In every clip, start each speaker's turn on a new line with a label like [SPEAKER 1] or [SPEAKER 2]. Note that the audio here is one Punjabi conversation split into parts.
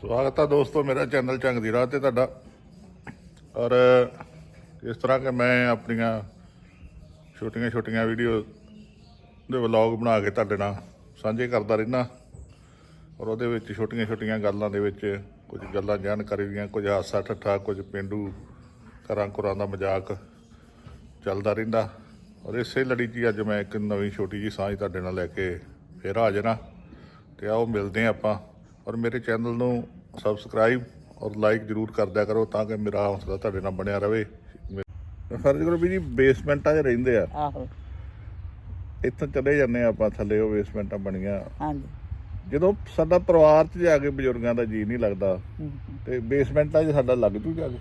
[SPEAKER 1] ਸਵਾਗਤ ਹੈ ਦੋਸਤੋ, ਮੇਰਾ ਚੈਨਲ ਚੰਗ ਦੀ ਰਾਹ ਤੇ ਤੁਹਾਡਾ। ਔਰ ਇਸ ਤਰ੍ਹਾਂ ਕਿ ਮੈਂ ਆਪਣੀਆਂ ਛੋਟੀਆਂ ਛੋਟੀਆਂ ਵੀਡੀਓ ਦੇ ਵਲੌਗ ਬਣਾ ਕੇ ਤੁਹਾਡੇ ਨਾਲ ਸਾਂਝੇ ਕਰਦਾ ਰਹਿਣਾ ਔਰ ਉਹਦੇ ਵਿੱਚ ਛੋਟੀਆਂ ਛੋਟੀਆਂ ਗੱਲਾਂ ਦੇ ਵਿੱਚ ਕੁਝ ਗੱਲਾਂ ਜਾਣਕਾਰੀ ਦੀਆਂ, ਕੁਝ ਹਾਸਾ ਠੱਠਾ, ਕੁਝ ਪਿੰਡੂ ਘਰਾਂ ਕੁਰਾਂ ਦਾ ਮਜ਼ਾਕ ਚੱਲਦਾ ਰਹਿੰਦਾ। ਔਰ ਇਸੇ ਲੜੀ 'ਚ ਹੀ ਅੱਜ ਮੈਂ ਇੱਕ ਨਵੀਂ ਛੋਟੀ ਜੀ ਸਾਂਝ ਤੁਹਾਡੇ ਨਾਲ ਲੈ ਕੇ ਫੇਰ ਹਾਜ਼ਰ ਹਾਂ। ਤੇ ਆਓ ਮਿਲਦੇ ਹਾਂ ਆਪਾਂ ਔਰ ਮੇਰੇ ਚੈਨਲ ਨੂੰ ਸਬਸਕ੍ਰਾਈਬ ਔਰ ਲਾਈਕ ਜਰੂਰ ਕਰਦਿਆ ਕਰੋ ਤਾਂ ਕਿ ਮੇਰਾ ਹੌਸਲਾ ਤੁਹਾਡੇ ਨਾਲ ਬਣਿਆ ਰਵੇ। ਫਰਜ਼ ਕਰੋ ਵੀ ਜੀ ਬੇਸਮੈਂਟਾਂ 'ਚ ਰਹਿੰਦੇ ਆ।
[SPEAKER 2] ਆਹੋ।
[SPEAKER 1] ਇੱਥੋਂ ਚਲੇ ਜਾਂਦੇ ਆ ਆਪਾਂ ਥੱਲੇ ਉਹ ਬੇਸਮੈਂਟਾਂ ਬਣੀਆਂ।
[SPEAKER 2] ਹਾਂਜੀ।
[SPEAKER 1] ਜਦੋਂ ਸਾਡਾ ਪਰਿਵਾਰ 'ਚ ਜਾ ਕੇ ਬਜ਼ੁਰਗਾਂ ਦਾ ਜੀ ਨਹੀਂ ਲੱਗਦਾ ਤੇ ਬੇਸਮੈਂਟਾਂ 'ਚ ਸਾਡਾ ਲੱਗ ਜੂ ਜਾ ਕੇ।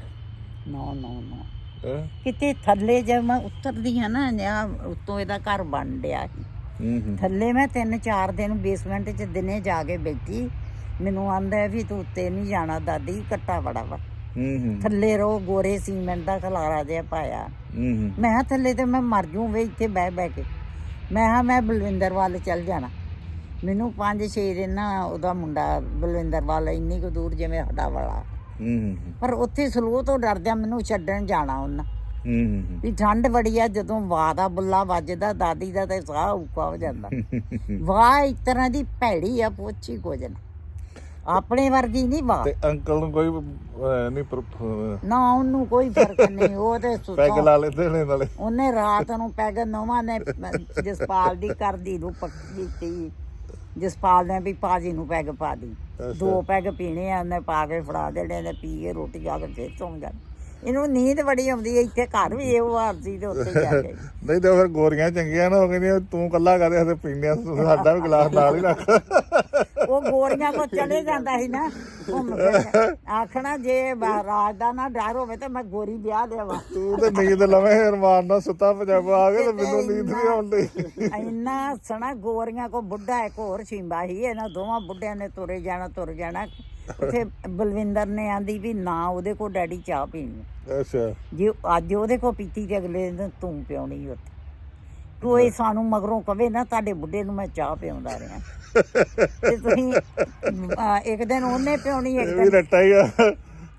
[SPEAKER 2] ਨਾ ਨਾ ਨਾ? ਕਿਤੇ ਥੱਲੇ ਜਦ ਮੈਂ ਉਤਰਦੀ ਹਾਂ ਨਾ ਜਾਂ ਉੱਤੋਂ ਇਹਦਾ ਘਰ ਬਣ ਡਿਆ ਸੀ।
[SPEAKER 1] ਹੂੰ ਹੂੰ।
[SPEAKER 2] ਥੱਲੇ ਮੈਂ ਤਿੰਨ ਚਾਰ ਦਿਨ ਬੇਸਮੈਂਟ 'ਚ ਦਿਨੇ ਜਾ ਕੇ ਬੈਠੀ। ਮੈਨੂੰ ਆਂਦਾ ਵੀ ਤੂੰ ਉੱਤੇ ਨਹੀਂ ਜਾਣਾ ਦਾਦੀ ਕੱਟਾ ਬੜਾ ਵਾ।
[SPEAKER 1] ਹੂੰ ਹੂੰ।
[SPEAKER 2] ਥੱਲੇ ਰੋ ਗੋਰੇ ਸੀਮੈਂਟ ਦਾ ਖਲਾਰਾ ਜਿਹਾ ਪਾਇਆ।
[SPEAKER 1] ਹੂੰ ਹੂੰ।
[SPEAKER 2] ਮੈਂ ਕਿਹਾ ਥੱਲੇ ਤੇ ਮੈਂ ਮਰ ਜੂ ਵੇ ਇੱਥੇ ਬਹਿ ਬਹਿ ਕੇ। ਮੈਂ ਹਾਂ ਮੈਂ ਬਲਵਿੰਦਰ ਵੱਲ ਚੱਲ ਜਾਣਾ। ਮੈਨੂੰ 5-6 ਦਿਨ ਨਾ ਉਹਦਾ ਮੁੰਡਾ ਬਲਵਿੰਦਰ ਵੱਲ ਇੰਨੀ ਕੁ ਦੂਰ ਜਿਵੇਂ ਸਾਡਾ ਵਾਲਾ।
[SPEAKER 1] ਹੂੰ ਹੂੰ
[SPEAKER 2] ਪਰ ਉੱਥੇ ਸਲੋ ਤੋਂ ਡਰਦਿਆਂ ਮੈਨੂੰ ਛੱਡਣ ਜਾਣਾ ਉਹਨਾਂ।
[SPEAKER 1] ਹੂੰ ਹੂੰ
[SPEAKER 2] ਵੀ ਠੰਡ ਬੜੀ ਆ ਜਦੋਂ ਵਾਹ ਦਾ ਬੁੱਲਾ ਵੱਜਦਾ ਦਾਦੀ ਦਾ ਤੇ ਸਾਹ ਉੱਕਾ ਹੋ ਜਾਂਦਾ। ਵਾਹ ਇੱਕ ਤਰ੍ਹਾਂ ਦੀ ਭੈੜੀ ਆ ਪੋਚੀ ਕੁਝ ਨਾ। ਆਪਣੇ ਵਰਗੀ ਨਹੀਂ ਵਾਹ
[SPEAKER 1] ਤੇ ਅੰਕਲ ਨੂੰ ਕੋਈ ਅਹ, ਨਹੀਂ ਪਰ ਅਹ,
[SPEAKER 2] ਨਾ ਉਹਨੂੰ ਕੋਈ ਫ਼ਰਕ ਨਹੀਂ ਉਹ ਤੇ
[SPEAKER 1] ਪੈਗ
[SPEAKER 2] ਸੁੱਤਾ
[SPEAKER 1] ਲਾ ਲੈਂਦੇ ਨੇ ਨਾਲੇ
[SPEAKER 2] ਉਹਨੇ ਰਾਤ ਨੂੰ ਪੈਗ ਨਵਾਂ ਨੇ ਜਸਪਾਲ ਦੀ ਕਰਦੀ ਨੂੰ ਪੱਕੀ ਕੀਤੀ ਜਸਪਾਲ ਨੇ ਵੀ ਪਾਜੀ ਨੂੰ ਪੈਗ ਪਾ ਦੀ ਦੋ ਪੈਗ ਪੀਣੇ ਆ ਉਹਨੇ ਪਾ ਕੇ ਫੜਾ ਦੇਣੇ ਨੇ ਪੀ ਕੇ ਰੋਟੀ ਖਾ ਕੇ ਫੇਰ ਸੌਂ ਜਾ ਇਹਨੂੰ ਨੀਂਦ ਬੜੀ ਆਉਂਦੀ ਹੈ ਇੱਥੇ ਘਰ ਵੀ ਇਹੋ ਹਾਲ ਸੀ ਤੇ ਉੱਥੇ ਜਾ ਕੇ।
[SPEAKER 1] ਨਹੀਂ ਤੇ ਫਿਰ ਗੋਰੀਆਂ ਚੰਗੀਆਂ ਨਾ ਉਹ ਕਹਿੰਦੀਆਂ ਤੂੰ ਕੱਲਾ ਕਦੇ ਹੱਥੇ ਪੀਂਦੇ ਆ ਤੂੰ ਸਾਡਾ ਵੀ ਗਲਾਸ ਨਾਲ ਹੀ ਰੱਖ।
[SPEAKER 2] ਉਹ ਗੋਰੀਆਂ ਕੋ ਚਲੇ ਜਾਂਦਾ ਸੀ ਨਾ ਘੁੰਮ ਫਿਰ ਕੇ। ਆਖਣਾ ਜੇ ਬਾ- ਰਾਜ ਦਾ ਨਾ ਡਰ ਹੋਵੇ ਤਾਂ ਮੈਂ ਗੋਰੀ ਵਿਆਹ ਦੇਵਾਂ।
[SPEAKER 1] ਤੂੰ ਤੇ ਨੀਂਦ ਲਵੇਂ ਅਰਮਾਨ ਨਾਲ ਸੁੱਤਾ ਪੰਜਾਬਾ ਆ ਗਿਆ ਤੇ ਮੈਨੂੰ ਨੀਂਦ ਨਹੀਂ ਆਉਂਦੀ।
[SPEAKER 2] ਇੰਨਾ ਸਣਾ ਗੋਰੀਆਂ ਕੋ ਬੁੱਢਾ ਇੱਕ ਹੋਰ ਛਿੰਬਾ ਸੀ ਇਹਨਾਂ ਦੋਵਾਂ ਬੁੱਢਿਆਂ ਨੇ ਤੁਰੇ ਜਾਣਾ ਤੁਰ ਜਾਣਾ। ਉੱਥੇ ਬਲਵਿੰਦਰ ਨੇ ਆਂਦੀ ਵੀ ਨਾ ਉਹਦੇ ਕੋ ਡੈਡੀ ਚਾਹ ਪੀਣੀ।
[SPEAKER 1] ਅੱਛਾ।
[SPEAKER 2] ਜੇ ਅੱਜ ਉਹਦੇ ਕੋ ਪੀਤੀ ਤੇ ਅਗਲੇ ਦਿਨ ਤੂੰ ਪਿਉਣੀ ਉੱਥੇ। ਕੋਈ ਸਾਨੂੰ ਮਗਰੋਂ ਕਵੇ ਨਾ ਤੁਹਾਡੇ ਬੁੱਢੇ ਨੂੰ ਮੈਂ ਚਾਹ ਪਿਉਂਦਾ ਰਿਹਾ। ਤੇ ਤੁਸੀਂ ਅਹ, ਇੱਕ ਦਿਨ ਉਹਨੇ ਪਿਉਣੀ ਇੱਕ
[SPEAKER 1] ਇਹ ਵੀ
[SPEAKER 2] ਦਿਨ
[SPEAKER 1] ਰੱਟਾ ਹੀ ਆ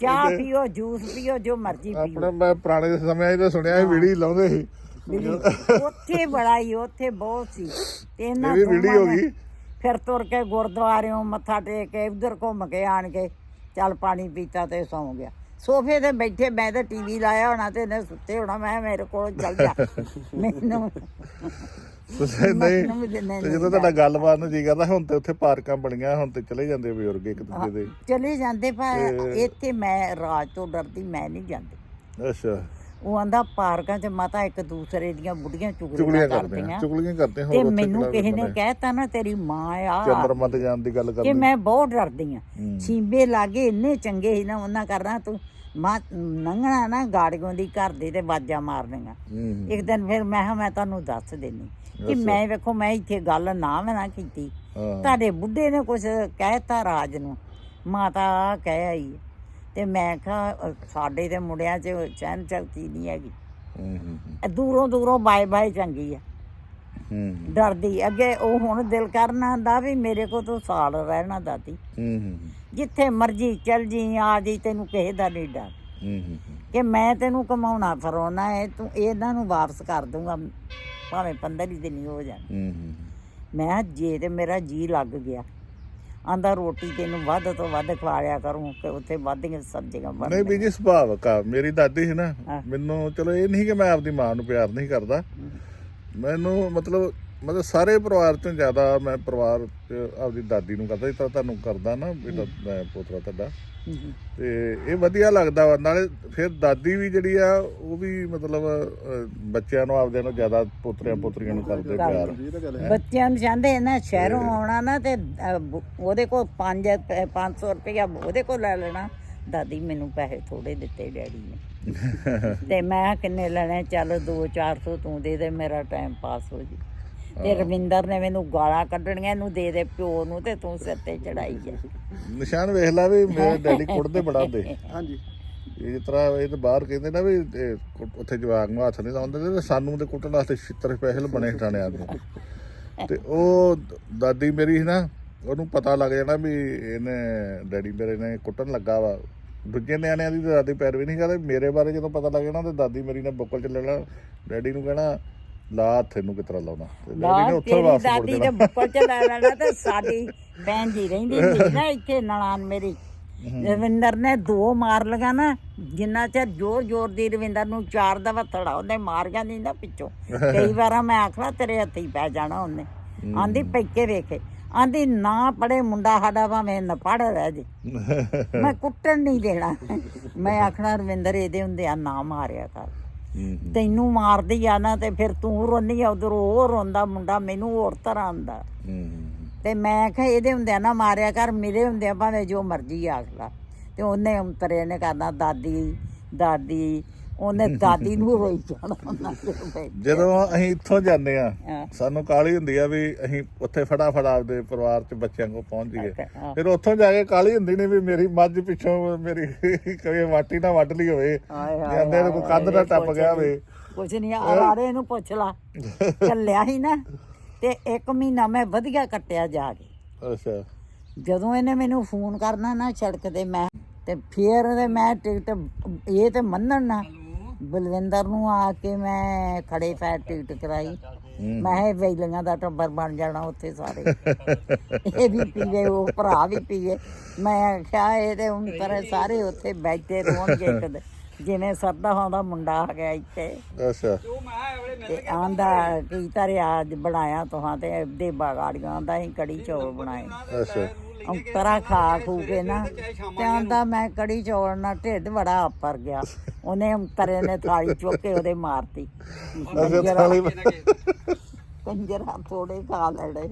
[SPEAKER 2] ਚਾਹ ਪੀਓ ਜੂਸ ਪੀਓ ਜੋ ਮਰਜ਼ੀ ਪੀਓ
[SPEAKER 1] ਆਪਣੇ ਮੈਂ ਪੁਰਾਣੇ ਸਮਿਆਂ 'ਚ ਤਾਂ ਸੁਣਿਆ ਸੀ ਵੀੜੀ ਲਾਉਂਦੇ ਸੀ
[SPEAKER 2] ਬਿਲਕੁਲ। ਉੱਥੇ ਬੜਾ ਹੀ ਉੱਥੇ ਬਹੁਤ ਸੀ ਤੇ ਇਹਨਾਂ
[SPEAKER 1] ਇਹ ਵੀ
[SPEAKER 2] ਦੋਵਾਂ
[SPEAKER 1] ਹੋ
[SPEAKER 2] ਨੇ
[SPEAKER 1] ਗਈ।
[SPEAKER 2] ਫਿਰ ਤੁਰ ਕੇ ਗੁਰਦੁਆਰਿਓਂ ਮੱਥਾ ਟੇਕ ਕੇ ਉਧਰ ਘੁੰਮ ਕੇ ਆਣ ਕੇ ਚੱਲ ਪਾਣੀ ਪੀਤਾ ਤੇ ਸੌਂ ਗਿਆ ਸੋਫੇ ਤੇ ਬੈਠੇ ਮੈਂ ਤਾਂ ਟੀਵੀ ਲਾਇਆ ਹੋਣਾ ਤੇ ਇਹਨੇ ਸੁੱਤੇ ਹੋਣਾ ਮੈਂ ਮੇਰੇ ਕੋਲ ਚੱਲ ਜਾ। ਮੈਨੂੰ
[SPEAKER 1] ਤੁਸੀਂ ਨਹੀਂ ਤੇ ਜਦੋਂ ਤੁਹਾਡਾ ਗੱਲਬਾਤ ਨੂੰ ਜੀ ਕਰਦਾ ਹੁਣ ਤੇ ਉੱਥੇ ਪਾਰਕਾਂ ਬਣੀਆਂ ਹੁਣ ਤੇ ਚਲੇ ਜਾਂਦੇ ਬਜ਼ੁਰਗ ਇੱਕ ਦੂਜੇ ਦੇ।
[SPEAKER 2] ਚਲੇ ਜਾਂਦੇ ਪਰ ਇੱਥੇ ਮੈਂ ਰਾਜ ਤੋਂ ਡਰਦੀ ਮੈਂ ਨਹੀਂ ਜਾਂਦੀ।
[SPEAKER 1] ਅੱਛਾ।
[SPEAKER 2] ਉਹ ਆਂਦਾ ਪਾਰਕਾਂ 'ਚ ਮਾਤਾ ਇੱਕ ਦੂਸਰੇ ਦੀਆਂ ਬੁੱਢੀਆਂ ਚੁਗਲੀਆਂ
[SPEAKER 1] ਚੁਗਲੀਆਂ ਕਰਦੇ ਆ
[SPEAKER 2] ਕਰਦੀਆਂ
[SPEAKER 1] ਚੁਗਲੀਆਂ ਕਰਦੇ
[SPEAKER 2] ਤੇ
[SPEAKER 1] ਹੋਰ ਉੱਥੇ
[SPEAKER 2] ਮੈਨੂੰ
[SPEAKER 1] ਕਿਹੜਾ
[SPEAKER 2] ਕਿਸੇ ਨੇ
[SPEAKER 1] ਬੰਦਾ
[SPEAKER 2] ਕਹਿਤਾ ਨਾ ਤੇਰੀ ਮਾਂ ਆ।
[SPEAKER 1] ਚੰਦਰਮਾ ਤੇ ਜਾਣ ਦੀ ਗੱਲ
[SPEAKER 2] ਕਿ
[SPEAKER 1] ਕਰਦੇ
[SPEAKER 2] ਮੈਂ ਬਹੁਤ ਡਰਦੀ ਆ।
[SPEAKER 1] ਹੂੰ।
[SPEAKER 2] ਛੀਂਬੇ ਲਾਗੇ ਇੰਨੇ ਚੰਗੇ ਸੀ ਨਾ ਉਹਨਾਂ ਕਰਨਾ ਤੂੰ ਮਾਂ ਨੰਗਣਾ ਨਾ ਗਾੜੀਆਂ ਦੀ ਘਰ ਦੇ ਤੇ ਬਾਜਾਂ ਮਾਰਨੀਆਂ।
[SPEAKER 1] ਹੂੰ
[SPEAKER 2] ਇੱਕ ਦਿਨ ਫਿਰ ਮੈਂ ਕਿਹਾ ਮੈਂ ਤੁਹਾਨੂੰ ਦੱਸ ਦੇਣੀ ਕਿ ਮੈਂ ਵੇਖੋ ਮੈਂ ਇੱਥੇ ਗੱਲ ਨਾ ਮੈਂ ਨਾ ਕੀਤੀ।
[SPEAKER 1] ਹਾਂ।
[SPEAKER 2] ਤੁਹਾਡੇ ਬੁੱਢੇ ਨੇ ਕੁਝ ਕਹਿਤਾ ਰਾਜ ਨੂੰ? ਮਾਤਾ ਆਹ ਕਹਿ ਆਈ। ਤੇ ਮੈਂ ਕਿਹਾ ਸਾਡੇ ਦੇ ਮੁੰਡਿਆਂ 'ਚ ਚੈਨ ਚਲਤੀ ਨਹੀਂ ਹੈਗੀ। ਇਹ ਦੂਰੋਂ ਦੂਰੋਂ ਬਾਏ ਬਾਏ ਚੰਗੀ ਆ।
[SPEAKER 1] ਹੂੰ
[SPEAKER 2] ਡਰਦੀ। ਅੱਗੇ ਉਹ ਹੁਣ ਦਿਲ ਕਰਨਾ ਦਾ ਵੀ ਮੇਰੇ ਕੋਲ ਤੂੰ ਸਾਲ ਰਹਿਣਾ ਦਾਦੀ। ਜਿੱਥੇ ਮਰਜ਼ੀ ਚੱਲ ਜੀ ਆ ਜੀ ਤੈਨੂੰ ਕਿਸੇ ਦਾ ਨਹੀਂ ਡਰ। ਕਿ ਮੈਂ ਤੈਨੂੰ ਕਮਾਉਣਾ ਫਰੋਣਾ ਹੈ ਤੂੰ ਇਹਨਾਂ ਨੂੰ ਵਾਪਸ ਕਰ ਦੂੰਗਾ ਭਾਵੇਂ 15 ਹੀ ਦਿਨ ਹੀ ਹੋ ਜਾਣ ਮੈਂ ਜੇ ਤੇ ਮੇਰਾ ਜੀ ਲੱਗ ਗਿਆ ਆਂਦਾ ਰੋਟੀ ਤੈਨੂੰ ਵੱਧ ਤੋਂ ਵੱਧ ਖਵਾਇਆ ਕਰੂੰ ਕਿ ਉੱਥੇ ਵੱਧੀਆਂ ਸਬਜ਼ੀਆਂ ਬਣ
[SPEAKER 1] ਨਹੀਂ ਬੀਜੀ ਸੁਭਾਵਕ ਆ ਮੇਰੀ ਦਾਦੀ ਸੀ ਨਾ। ਮੈਨੂੰ ਚਲੋ ਇਹ ਨਹੀਂ ਕਿ ਮੈਂ ਆਪਦੀ ਮਾਂ ਨੂੰ ਪਿਆਰ ਨਹੀਂ ਕਰਦਾ। ਮੈਨੂੰ ਮਤਲਬ ਮਤਲਬ ਸਾਰੇ ਪਰਿਵਾਰ ਤੋਂ ਜ਼ਿਆਦਾ ਮੈਂ ਪਰਿਵਾਰ ਚ ਆਪਦੀ ਦਾਦੀ ਨੂੰ ਕਰਦਾ ਜਿੱਦਾਂ ਤੁਹਾਨੂੰ ਕਰਦਾ ਨਾ ਬੇਟਾ ਮੈਂ ਪੋਤਰਾ ਤੁਹਾਡਾ। ਤੇ ਇਹ ਵਧੀਆ ਲੱਗਦਾ ਵਾ ਨਾਲੇ ਫਿਰ ਦਾਦੀ ਵੀ ਜਿਹੜੀ ਆ ਉਹ ਵੀ ਮਤਲਬ ਬੱਚਿਆਂ ਨੂੰ ਆਪਦਿਆਂ ਨੂੰ ਜ਼ਿਆਦਾ ਪੋਤਰਿਆਂ ਪੋਤਰੀਆਂ ਨੂੰ ਕਰਦੇ ਪਿਆਰ।
[SPEAKER 2] ਬੱਚਿਆਂ ਨੂੰ ਚਾਹੁੰਦੇ ਨਾ ਸ਼ਹਿਰੋਂ ਆਉਣਾ ਨਾ ਤੇ ਉਹਦੇ ਕੋਲ 5 500 ਰੁਪਇਆ ਉਹਦੇ ਕੋਲ ਲੈ ਲੈਣਾ। ਦਾਦੀ ਮੈਨੂੰ ਪੈਸੇ ਥੋੜੇ ਦਿੱਤੇ ਡੈਡੀ ਨੇ। ਤੇ ਮੈਂ ਕਿੰਨੇ ਲੈਣੇ ਚੱਲ 2 400 ਤੂੰ ਦੇ ਦੇ ਮੇਰਾ ਟਾਈਮ ਪਾਸ ਹੋ ਜੀ। ਤੇ ਰਵਿੰਦਰ ਨੇ ਮੈਨੂੰ ਗਾਲਾਂ ਕੱਢਣੀਆਂ ਇਹਨੂੰ ਦੇ ਦੇ ਪਿਓ ਨੂੰ ਤੇ ਤੂੰ ਸਿਰ ਤੇ ਚੜਾਈ ਜਾ।
[SPEAKER 1] ਨਿਸ਼ਾਨ ਵੇਖ ਲਾ ਵੀ ਮੇਰੇ ਡੈਡੀ ਕੁੱਟਦੇ ਬੜਾ ਹੁੰਦੇ
[SPEAKER 3] ਹਾਂਜੀ।
[SPEAKER 1] ਇਹ ਤਰ੍ਹਾਂ ਇਹ ਤਾਂ ਬਾਹਰ ਕਹਿੰਦੇ ਨਾ ਵੀ ਇਹ ਕੁ- ਉੱਥੇ ਜਵਾਗ ਨੂੰ ਹੱਥ ਨਹੀਂ ਲਾਉਂਦੇ ਤੇ ਸਾਨੂੰ ਤੇ ਕੁੱਟਣ ਵਾਸਤੇ ਛਿੱਤਰ ਸਪੈਸ਼ਲ ਬਣੇ ਠਾਣਿਆਂ ਦੇ। ਤੇ ਉਹ ਦਾਦੀ ਮੇਰੀ ਸੀ ਨਾ ਉਹਨੂੰ ਪਤਾ ਲੱਗ ਜਾਣਾ ਵੀ ਇਹਨੇ ਡੈਡੀ ਮੇਰੇ ਨੇ ਕੁੱਟਣ ਲੱਗਾ ਵਾ। ਦੂਜੇ ਨਿਆਣਿਆਂ ਦੀ ਤਾਂ ਦਾਦੀ ਪੈਰਵੀ ਨਹੀਂ ਕਰਦੇ ਮੇਰੇ ਬਾਰੇ ਜਦੋਂ ਪਤਾ ਲੱਗ ਜਾਣਾ ਤੇ ਦਾਦੀ ਮੇਰੀ ਨੇ ਬੁੱਕਲ ਚ ਲੈਣਾ। ਡੈਡੀ ਨੂੰ ਕਹਿਣਾ ਲਾ ਇਹਨੂੰ ਕਿਤਰਾ ਲਾਉਣਾ? ਤੇ ਡੈਡੀ ਨੇ ਉੱਥੋਂ ਵਾਪਸ ਮੁੜ
[SPEAKER 2] ਦਾਦੀ ਦੇ
[SPEAKER 1] ਜਾਣਾ।
[SPEAKER 2] ਬੁੱਕਲ ਚ ਲੈ ਲੈਣਾ ਤੇ ਸਾਡੀ ਭੈਣ ਜੀ ਰਹਿੰਦੀ ਸੀ ਨਾ ਇੱਥੇ ਨਲਾਨ ਮੇਰੀ। ਰਵਿੰਦਰ ਨੇ ਦੋ ਮਾਰ ਲਗਾ ਨਾ ਜਿੰਨਾ ਚਿਰ ਜ਼ੋਰ ਜ਼ੋਰ ਦੀ ਰਵਿੰਦਰ ਨੂੰ ਚਾਰ ਦਵਾ ਥੜਾ ਉਹਨੇ ਮਾਰ ਗਿਆ ਨਹੀਂ ਨਾ ਪਿੱਛੋਂ। ਕਈ ਵਾਰਾਂ ਮੈਂ ਆਖਣਾ ਤੇਰੇ ਹੱਥੀ ਪੈ ਜਾਣਾ ਉਹਨੇ। ਆਂਦੀ ਪੈਕੇ ਵੇਖੇ। ਆਂਦੀ ਨਾ ਪੜੇ ਮੁੰਡਾ ਸਾਡਾ ਭਾਵੇਂ ਨਾ ਪੜ ਰਹਿ ਜੇ। ਮੈਂ ਕੁੱਟਣ ਨਹੀਂ ਦੇਣਾ। ਮੈਂ ਆਖਣਾ ਰਵਿੰਦਰ ਇਹਦੇ ਹੁੰਦੇ ਆ ਨਾ ਮਾਰਿਆ ਕਰ। ਤੈਨੂੰ ਮਾਰਦੀ ਆ ਨਾ ਤੇ ਫਿਰ ਤੂੰ ਰੋਨੀ ਆ ਉਧਰ ਉਹ ਰੋਂਦਾ ਮੁੰਡਾ ਮੈਨੂੰ ਹੋਰ ਤਰ੍ਹਾਂ ਆਂਦਾ ਤੇ ਮੈਂ ਕਿਹਾ ਇਹਦੇ ਹੁੰਦਿਆਂ ਨਾ ਮਾਰਿਆ ਕਰ ਮੇਰੇ ਹੁੰਦਿਆਂ ਭਾਵੇਂ ਜੋ ਮਰਜ਼ੀ ਆਖ ਲਾ। ਤੇ ਉਹਨੇ ਅੰਤਰੇ ਨੇ ਕਰਨਾ ਦਾਦੀ ਦਾਦੀ ਉਹਨੇ ਦਾਦੀ ਨੂੰ ਰੋਈ ਜਾਣਾ ਉਹਨਾਂ ਦੇ ਵਿੱਚ।
[SPEAKER 1] ਜਦੋਂ ਅਸੀਂ ਇੱਥੋਂ ਜਾਂਦੇ ਆ
[SPEAKER 2] ਹਾਂ।
[SPEAKER 1] ਸਾਨੂੰ ਕਾਲੀ ਹੁੰਦੀ ਆ ਵੀ ਅਸੀਂ ਉੱਥੇ ਫਟਾਫਟ ਆਪਦੇ ਪਰਿਵਾਰ ਚ ਬੱਚਿਆਂ ਕੋਲ ਪਹੁੰਚ ਜਾਈਏ
[SPEAKER 2] ਹਾਂ।
[SPEAKER 1] ਫਿਰ ਉੱਥੋਂ ਜਾ ਕੇ ਕਾਲੀ ਹੁੰਦੀ ਨੇ ਵੀ ਮੇਰੀ ਮੱਝ ਪਿੱਛੋਂ ਮੇਰੀ ਕਦੇ ਵਾਟੀ ਨਾ ਵੱਢ ਲਈ ਹੋਵੇ
[SPEAKER 2] ਹਾਏ
[SPEAKER 1] ਜਾਂਦੇ ਨੂੰ ਕੋਈ ਕੰਧ ਨਾ ਟੱਪ ਗਿਆ ਹੋਵੇ
[SPEAKER 2] ਕੁਛ ਨਹੀਂ ਆਰੇ ਨੂੰ ਪੁੱਛ ਲਾ ਚੱਲਿਆ ਸੀ ਨਾ ਤੇ ਇੱਕ ਮਹੀਨਾ ਮੈਂ ਵਧੀਆ ਕੱਟਿਆ ਜਾ ਕੇ
[SPEAKER 1] ਅੱਛਾ
[SPEAKER 2] ਜਦੋਂ ਇਹਨੇ ਮੈਨੂੰ ਫੋਨ ਕਰਨਾ ਨਾ ਸੜਕ ਤੇ ਮੈਂ ਤੇ ਫੇਰ ਤੇ ਮੈਂ ਟਿਕਟ ਇਹ ਤੇ ਮੰਨਣ ਨਾ ਬਲਵਿੰਦਰ ਨੂੰ ਆ ਕੇ ਮੈਂ ਖੜੇ ਪੈਰ ਟਿਕਟ ਕਰਾਈ। ਮੈਂ ਇਹ ਵੇਲੀਆਂ ਦਾ ਟੱਬਰ ਬਣ ਜਾਣਾ ਉੱਥੇ ਸਾਰੇ। ਇਹ ਵੀ ਪੀਵੇ ਉਹ ਭਰਾ ਵੀ ਪੀਵੇ ਮੈਂ ਆਖਿਆ ਇਹ ਤੇ ਹੁਣ ਪਰ ਸਾਰੇ ਉੱਥੇ ਬੈਠੇ ਰੋਣਗੇ ਇੱਕ ਦਿਨ। ਜਿਵੇਂ ਸਰਦਾ ਹੁੰਦਾ ਮੁੰਡਾ ਆ ਗਿਆ ਇੱਥੇ।
[SPEAKER 1] ਅੱਛਾ।
[SPEAKER 2] ਤੇ ਆਂਦਾ ਕੀ ਤਰਿਆ ਅੱਜ ਬਣਾਇਆ ਤੁਹਾਂ ਤੇ ਦੇ ਬਾਗਾੜੀਆਂ ਆਂਦਾ ਅਸੀਂ ਕੜੀ ਚੌਲ ਬਣਾਏ।
[SPEAKER 1] ਅੱਛਾ।
[SPEAKER 2] ਅੰਤਰਾ ਖਾ ਖੂ ਕੇ ਨਾ ਤੇ ਮੈਂ ਕੜੀ ਚੌਲ ਨਾਲ ਢਿੱਡ ਬੜਾ ਆਪਰ ਗਿਆ। ਉਹਨੇ ਅੰਤਰੇ ਨੇ ਥਾਲੀ ਚੁੱਕ ਕੇ ਉਹਦੇ ਮਾਰਤੀ।
[SPEAKER 1] ਅੱਛਾ ਥਾਲੀ
[SPEAKER 2] ਕੰਜਰਾ ਥੋੜੇ ਖਾ ਲੜੇ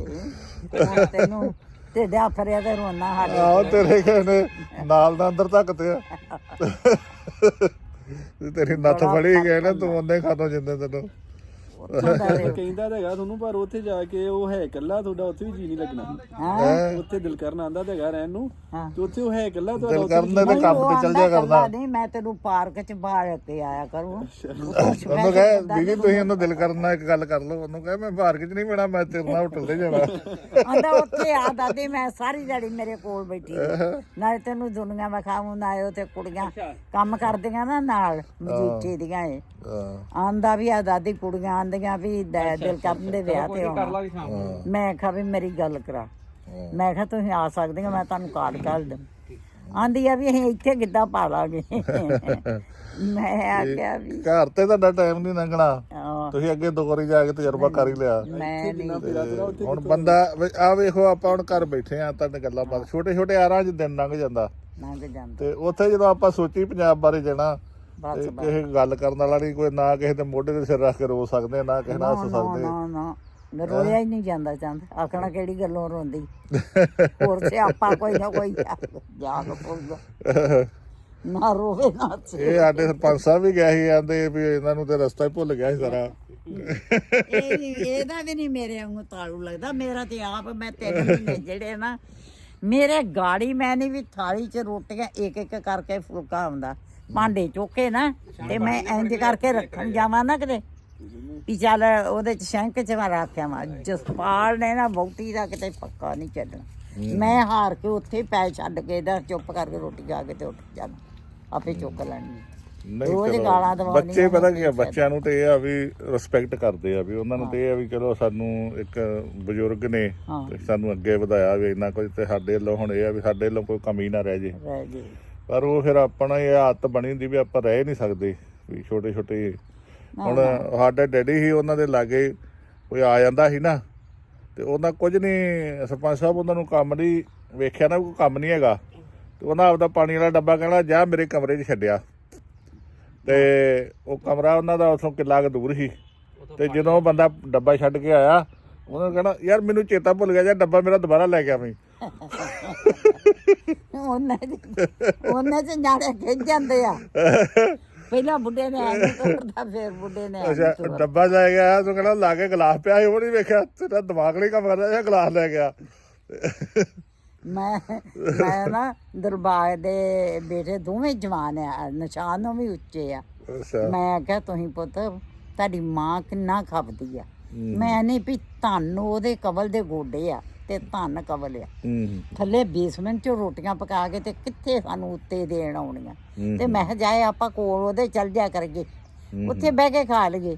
[SPEAKER 2] ਹੁਣ ਤੈਨੂੰ ਢਿੱਡ ਆਫਰਿਆ ਤੇ ਰੋਣਾ ਸਾਡੇ
[SPEAKER 1] ਆਹੋ ਤੇਰੇ ਕਹਿੰਦੇ ਨਾਲ ਦਾ ਅੰਦਰ ਤੱਕ ਤੇ ਆ। ਤੇ ਤੇਰੀ ਨੱਥ ਫੜੀ ਗਏ ਨਾ ਤੂੰ ਉਹਨੇ ਖਾਣੋਂ ਜਿੰਦੇ ਤੈਨੂੰ।
[SPEAKER 3] ਕਹਿੰਦਾ ਤਾਂ ਹੈਗਾ ਤੁਹਾਨੂੰ ਪਰ ਉੱਥੇ ਜਾ ਕੇ ਉਹ ਹੈ ਇਕੱਲਾ ਤੁਹਾਡਾ ਉੱਥੇ ਵੀ ਜੀ ਨਹੀਂ ਲੱਗਣਾ।
[SPEAKER 2] ਹਾਂ?
[SPEAKER 3] ਉੱਥੇ ਦਿਲ ਕਰਨ ਆਂਦਾ ਤਾਂ ਹੈਗਾ ਰਹਿਣ ਨੂੰ।
[SPEAKER 2] ਹਾਂ।
[SPEAKER 3] ਤੇ ਉੱਥੇ ਉਹ ਹੈ ਇਕੱਲਾ ਤੁਹਾਡਾ
[SPEAKER 1] ਦਿਲ
[SPEAKER 3] ਉੱਥੇ
[SPEAKER 1] ਕਰਨ ਦੇ ਤੇ ਕੰਮ ਤੇ ਚੱਲ ਜਾ ਕਰਦਾ।
[SPEAKER 2] ਨਹੀਂ ਮੈਂ ਤੈਨੂੰ ਪਾਰਕ ਚ ਬਾਹਰ ਕੇ ਆਇਆ ਕਰੂੰ।
[SPEAKER 1] ਉਹਨੂੰ ਕਹੇ ਦੀਦੀ ਤੁਸੀਂ ਉਹਨੂੰ ਦਿਲ ਕਰਨ ਨਾਲ ਇੱਕ ਗੱਲ ਕਰ ਲਓ। ਉਹਨੂੰ ਕਹੇ ਮੈਂ ਪਾਰਕ 'ਚ ਨਹੀਂ ਬਣਾ ਮੈਂ ਤੇਰੇ ਨਾਲ ਹੋਟਲ ਤੇ ਜਾਣਾ।
[SPEAKER 2] ਆਂਦਾ ਉੱਥੇ ਆ ਦਾਦੀ ਮੈਂ ਸਾਰੀ ਦਿਹਾੜੀ ਮੇਰੇ ਕੋਲ ਬੈਠੀ ਰਹੀ। ਨਾਲੇ ਤੈਨੂੰ ਦੁਨੀਆ ਵਿਖਾਉਂ ਨਾ ਆਇਓ ਤੇ ਕੁੜੀਆਂ ਕੰਮ ਕਰਦੀਆਂ ਨਾ ਨਾਲ ਮਜੀਠੀ ਦੀਆਂ ਇਹ।
[SPEAKER 1] ਹਾਂ,
[SPEAKER 2] ਆਂਦਾ ਵੀ ਆ ਦਾਦੀ ਕੁੜੀਆਂ ਆਂਦੀਆਂ ਵੀ ਦ- ਦਿਲ ਕਰਨ ਦੇ ਵਿਆਹ ਤੇ ਆਉਣਾ।
[SPEAKER 1] ਹਾਂ,
[SPEAKER 2] ਮੈਂ ਕਿਹਾ ਵੀ ਮੇਰੀ ਗੱਲ ਕਰਾ।
[SPEAKER 1] ਹਾਂ।
[SPEAKER 2] ਮੈਂ ਕਿਹਾ ਤੁਸੀਂ ਆ ਸਕਦੀਆਂ ਮੈਂ ਤੁਹਾਨੂੰ ਕਾਰਡ ਕਰ ਦੂੰ ਆਂਦੀ ਆ ਵੀ ਅਸੀਂ ਇੱਥੇ ਕਿੱਦਾਂ ਪਾ ਲਾਂਗੇ। ਮੈਂ ਆਖਿਆ ਵੀ
[SPEAKER 1] ਘਰ ਤੇ ਤੁਹਾਡਾ ਟਾਈਮ ਨਹੀਂ ਲੰਘਣਾ।
[SPEAKER 2] ਆਹ,
[SPEAKER 1] ਤੁਸੀਂ ਅੱਗੇ ਦੋ ਵਾਰੀ ਜਾ ਕੇ ਤਜਰਬਾ ਕਰ ਹੀ ਲਿਆ।
[SPEAKER 2] ਮੈਂ ਨਹੀਂ।
[SPEAKER 1] ਹੁਣ ਬੰਦਾ ਆ ਵੇਖੋ ਆਪਾਂ ਹੁਣ ਘਰ ਬੈਠੇ ਆ ਤੁਹਾਡੇ ਗੱਲਾਂ ਬਾਤ। ਛੋਟੇ ਛੋਟੇ ਆਰਾਂ 'ਚ ਦਿਨ ਲੰਘ ਜਾਂਦਾ।
[SPEAKER 2] ਲੰਘ ਜਾਂਦਾ।
[SPEAKER 1] ਤੇ ਉੱਥੇ ਜਦੋਂ ਆਪਾਂ ਸੋਚੀ ਪੰਜਾਬ ਬਾਰੇ ਜਾਣਾ
[SPEAKER 2] ਬਸ
[SPEAKER 1] ਤੇ ਕਿਸੇ ਗੱਲ ਕਰਨ ਵਾਲਾ ਨਹੀਂ ਕੋਈ ਨਾ ਕਿਸੇ ਦੇ ਮੋਢੇ ਤੇ ਸਿਰ ਰੱਖ ਕੇ ਰੋ ਸਕਦੇ ਨਾ ਕਿਸੇ ਨਾਲ ਹੱਸ
[SPEAKER 2] ਨਾ
[SPEAKER 1] ਸਕਦੇ।
[SPEAKER 2] ਨਾ ਨਾ। ਰੋਇਆ ਹੀ ਨਹੀਂ ਜਾਂਦਾ ਚੰਦ। ਆਖਣਾ ਕਿਹੜੀ ਗੱਲੋਂ ਰੋਂਦੀ? ਹੋਰ ਸਿਆਪਾ ਕੋਈ ਨਾ ਕੋਈ ਜਾ ਪਊਗਾ। ਨਾ ਰੋਵੇ ਨਾ ਹੱਸੇ
[SPEAKER 1] ਇਹ ਸਾਡੇ ਸਰਪੰਚ ਸਾਹਿਬ ਵੀ ਗਿਆ ਸੀ ਆਂਦੇ ਵੀ ਇਹਨਾਂ ਨੂੰ ਤੇ ਰਸਤਾ ਹੀ ਭੁੱਲ ਗਿਆ ਸੀ ਸਾਰਾ।
[SPEAKER 2] ਇਹ ਵੀ- ਇਹਦਾ ਵੀ ਨਹੀਂ ਮੇਰੇ ਵਾਂਗੂ ਤਾਲੂ ਲੱਗਦਾ। ਮੇਰਾ ਤੇ ਆਪ ਮੈਂ ਤਿੰਨ ਮਹੀਨੇ ਜਿਹੜੇ ਨਾ ਮੇਰੇ ਗਾੜੀ ਮੈਂ ਨਹੀਂ ਵੀ ਥਾਲੀ 'ਚ ਰੋਟੀਆਂ ਇੱਕ ਇੱਕ ਕਰਕੇ ਫੁਲਕਾ ਆਉਂਦਾ। ਭਾਂਡੇ ਚੋਕੇ ਨਾ ਤੇ ਮੈਂ ਇੰਜ ਕਰਕੇ ਰੱਖਣ ਜਾਵਾਂ ਨਾ ਕਿਤੇ। ਵੀ ਚੱਲ ਉਹਦੇ ਚ ਸ਼ੈਂਕ ਚ ਮੈਂ ਰੱਖਿਆ ਵਾ ਜਸਪਾਲ ਨੇ ਨਾ ਬਹੁਤੀ ਦਾ ਕਿਤੇ ਪੱਕਾ ਨਹੀਂ ਛੱਡਣਾ। ਮੈਂ ਹਾਰ ਕੇ ਉੱਥੇ ਪੈ ਛੱਡ ਕੇ ਇਹਦਾ ਚੁੱਪ ਕਰਕੇ ਰੋਟੀ ਖਾ ਕੇ ਤੇ ਉੱਠ ਜਾਣਾ। ਆਪੇ ਚੁੱਕ ਲੈਣੀ। ਰੋਜ਼ ਗਾਲਾਂ
[SPEAKER 1] ਬੱਚੇ ਪਤਾ ਕੀ ਆ ਬੱਚਿਆਂ ਨੂੰ ਤੇ ਇਹ ਆ ਵੀ ਰਿਸਪੈਕਟ ਕਰਦੇ ਆ ਵੀ ਉਹਨਾਂ ਨੂੰ ਤੇ ਇਹ ਆ ਵੀ ਚਲੋ ਸਾਨੂੰ ਇੱਕ ਬਜ਼ੁਰਗ ਨੇ ਸਾਨੂੰ ਅੱਗੇ ਵਧਾਇਆ ਵੀ ਇੰਨਾ ਕੁਝ ਤੇ ਸਾਡੇ ਵੱਲੋਂ ਹੁਣ ਇਹ ਆ ਵੀ ਸਾਡੇ ਵੱਲੋਂ ਕੋਈ ਕਮੀ ਨਾ ਰਹਿ ਜੇ।
[SPEAKER 2] ਰਹਿ
[SPEAKER 1] ਪਰ ਉਹ ਫਿਰ ਆਪਣਾ ਇਹ ਆਦਤ ਬਣੀ ਹੁੰਦੀ ਵੀ ਆਪਾਂ ਰਹਿ ਨਹੀਂ ਸਕਦੇ ਵੀ ਛੋਟੇ ਛੋਟੇ ਹੁਣ ਸਾਡੇ ਡੈਡੀ ਸੀ ਉਹਨਾਂ ਦੇ ਲਾਗੇ ਕੋਈ ਆ ਜਾਂਦਾ ਸੀ ਨਾ ਤੇ ਉਹਨਾਂ ਕੁਝ ਨਹੀਂ ਸਰਪੰਚ ਸਾਹਿਬ ਉਹਨਾਂ ਨੂੰ ਕੰਮ ਨਹੀਂ ਵੇਖਿਆ ਨਾ ਕੋਈ ਕੰਮ ਨਹੀਂ ਹੈਗਾ। ਤੇ ਉਹਨਾਂ ਆਪਦਾ ਪਾਣੀ ਵਾਲਾ ਡੱਬਾ ਕਹਿਣਾ ਜਾ ਮੇਰੇ ਕਮਰੇ 'ਚ ਛੱਡਿਆ। ਤੇ ਉਹ ਕਮਰਾ ਉਹਨਾਂ ਦਾ ਉਥੋਂ ਕਿੱਲਾ ਕੁ ਦੂਰ ਸੀ। ਤੇ ਜਦੋਂ ਉਹ ਬੰਦਾ ਡੱਬਾ ਛੱਡ ਕੇ ਆਇਆ ਉਹਨਾਂ ਨੇ ਕਹਿਣਾ ਯਾਰ ਮੈਨੂੰ ਚੇਤਾ ਭੁੱਲ ਗਿਆ ਜਾਂ ਡੱਬਾ ਮੇਰਾ ਦੁਬਾਰਾ ਲੈ ਕੇ ਆਵੀਂ।
[SPEAKER 2] ਉਹਨਾਂ ਚ ਨਿਆਣੇ ਖਿੱਚ ਜਾਂਦੇ ਆ। ਪਹਿਲਾਂ ਬੁੱਢੇ ਨੇ ਐਂ ਕਰਦਾ ਫਿਰ ਬੁੱਢੇ ਨੇ ਐਂ
[SPEAKER 1] ਅੱਛਾ। ਡੱਬਾ ਲੈ ਆਇਆ ਤੂੰ ਕਹਿੰਦਾ ਲਾ ਕੇ ਗਲਾਸ ਪਿਆ ਸੀ ਉਹ ਨਹੀਂ ਵੇਖਿਆ। ਤੇਰਾ ਦਿਮਾਗ ਨਹੀਂ ਕੰਮ ਕਰਦਾ ਜਾਂ ਗਲਾਸ ਲੈ ਗਿਆ।
[SPEAKER 2] ਮੈਂ ਮੈਂ ਨਾ ਦਰਬਾਰ ਦੇ ਬੇਟੇ ਦੋਵੇਂ ਜਵਾਨ ਆ ਨਿਸ਼ਾਨੋਂ ਵੀ ਉੱਚੇ ਆ।
[SPEAKER 1] ਅੱਛਾ।
[SPEAKER 2] ਮੈਂ ਕਿਹਾ ਤੁਸੀਂ ਪੁੱਤ ਤੁਹਾਡੀ ਮਾਂ ਕਿੰਨਾ ਖਪਦੀ ਆ। ਮੈਂ ਨਹੀਂ ਵੀ ਤੁਹਾਨੂੰ ਉਹਦੇ ਕਬਲ ਦੇ ਗੋਡੇ ਆ। ਤੇ ਧੰਨ ਕਵਲ ਆ
[SPEAKER 1] ਹੂੰ।
[SPEAKER 2] ਥੱਲੇ ਬੇਸਮੈਂਟ 'ਚ ਰੋਟੀਆਂ ਪਕਾ ਕੇ ਤੇ ਕਿੱਥੇ ਸਾਨੂੰ ਉੱਤੇ ਦੇਣ ਆਉਣੀਆਂ। ਤੇ ਮੈਂ ਕਿਹਾ ਜਾਏ ਆਪਾਂ ਕੋਲ ਉਹਦੇ ਚੱਲ ਜਾ ਕਰਗੇ। ਉੱਥੇ ਬਹਿ ਕੇ ਖਾ ਲਈਏ।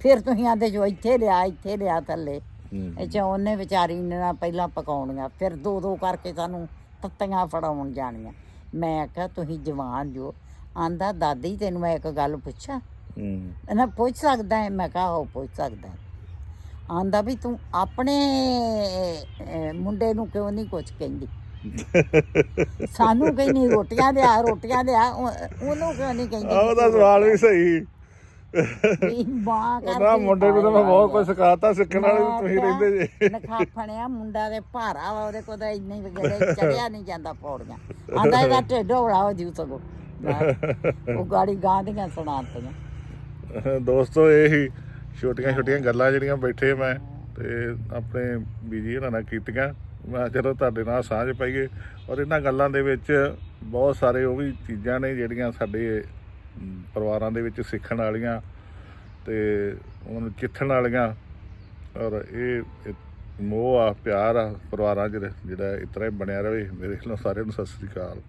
[SPEAKER 2] ਫਿਰ ਤੁਸੀਂ ਆਂਦੇ ਜੋ ਇੱਥੇ ਲਿਆ ਇੱਥੇ ਲਿਆ ਥੱਲੇ। ਚ ਉਹਨੇ ਵਿਚਾਰੀ ਨੇ ਨਾ ਪਹਿਲਾਂ ਪਕਾਉਣੀਆਂ ਫਿਰ ਦੋ ਦੋ ਕਰਕੇ ਸਾਨੂੰ ਤੱਤੀਆਂ ਫੜਾਉਣ ਜਾਣੀਆਂ। ਮੈਂ ਆਖਿਆ ਤੁਸੀਂ ਜਵਾਨ ਜੋ। ਆਂਦਾ ਦਾਦੀ ਤੈਨੂੰ ਮੈਂ ਇੱਕ ਗੱਲ ਪੁੱਛਾਂ?
[SPEAKER 1] ਹੂੰ।
[SPEAKER 2] ਨਾ ਪੁੱਛ ਸਕਦਾ ਹੈ? ਮੈਂ ਕਿਹਾ ਹੋ ਪੁੱਛ ਸਕਦਾ ਹੈ। ਆਂਦਾ ਵੀ ਤੂੰ ਆਪਣੇ ਅਹ, ਮੁੰਡੇ ਨੂੰ ਕਿਉਂ ਨਹੀਂ ਕੁਝ ਕਹਿੰਦੀ? ਸਾਨੂੰ ਕਹਿੰਦੀ ਰੋਟੀਆਂ ਲਿਆ ਰੋਟੀਆਂ ਲਿਆ ਉਹ- ਉਹਨੂੰ ਕਿਉਂ ਨਹੀਂ ਕਹਿੰਦੀ?
[SPEAKER 1] ਆਹ ਉਹਦਾ ਸਵਾਲ ਵੀ ਸਹੀ।
[SPEAKER 2] ਵੀ ਮਾਂ
[SPEAKER 1] ਉਹਦਾ
[SPEAKER 2] ਕਰਦੀ
[SPEAKER 1] ਮੁੰਡੇ ਨੂੰ ਤਾਂ ਮੈਂ ਬਹੁਤ ਕੁਝ ਸਿਖਾਤਾ ਸਿੱਖਣ ਵਾਲੇ ਵੀ ਤੁਸੀਂ ਰਹਿੰਦੇ ਜੇ।
[SPEAKER 2] ਨਖਾਫਣਿਆ ਮੁੰਡਾ ਦੇ ਭਾਰਾ ਵਾ ਉਹਦੇ ਕੋਲ ਤਾਂ ਇੰਨੇ ਵਗੜੇ ਚੜਿਆ ਨਹੀਂ ਜਾਂਦਾ ਪੌੜੀਆਂ। ਆਂਦਾ ਇਹਦਾ ਢਿੱਡ ਹੋੜਾ ਹੋ ਜੂ ਸਗੋ। ਉਹ ਗਾੜੀ ਗਾਂ ਦੀਆਂ ਸੁਣਾਤੀਆਂ
[SPEAKER 1] ਦੋਸਤੋ ਇਹ ਹੀ ਛੋਟੀਆਂ ਛੋਟੀਆਂ ਗੱਲਾਂ ਜਿਹੜੀਆਂ ਬੈਠੇ ਮੈਂ ਤੇ ਆਪਣੇ ਬੀਜੀ ਹੋਰਾਂ ਨਾਲ ਕੀਤੀਆਂ। ਮੈਂ ਚਲੋ ਤੁਹਾਡੇ ਨਾਲ ਸਾਂਝ ਪਾਈਏ ਔਰ ਇਹਨਾਂ ਗੱਲਾਂ ਦੇ ਵਿੱਚ ਬਹੁਤ ਸਾਰੇ ਉਹ ਵੀ ਚੀਜ਼ਾਂ ਨੇ ਜਿਹੜੀਆਂ ਸਾਡੇ ਪਰਿਵਾਰਾਂ ਦੇ ਵਿੱਚ ਸਿੱਖਣ ਵਾਲੀਆਂ ਤੇ ਉਹਨਾਂ ਨੂੰ ਚਿੱਥਣ ਵਾਲੀਆਂ ਔਰ ਇਹ ਮੋਹ ਆ, ਪਿਆਰ ਆ ਪਰਿਵਾਰਾਂ 'ਚ ਜਿਹੜਾ ਇਸ ਤਰ੍ਹਾਂ ਹੀ ਬਣਿਆ ਰਵੇ ਮੇਰੇ ਵੱਲੋਂ ਸਾਰਿਆਂ ਨੂੰ ਸਤਿ ਸ੍ਰੀ ਅਕਾਲ।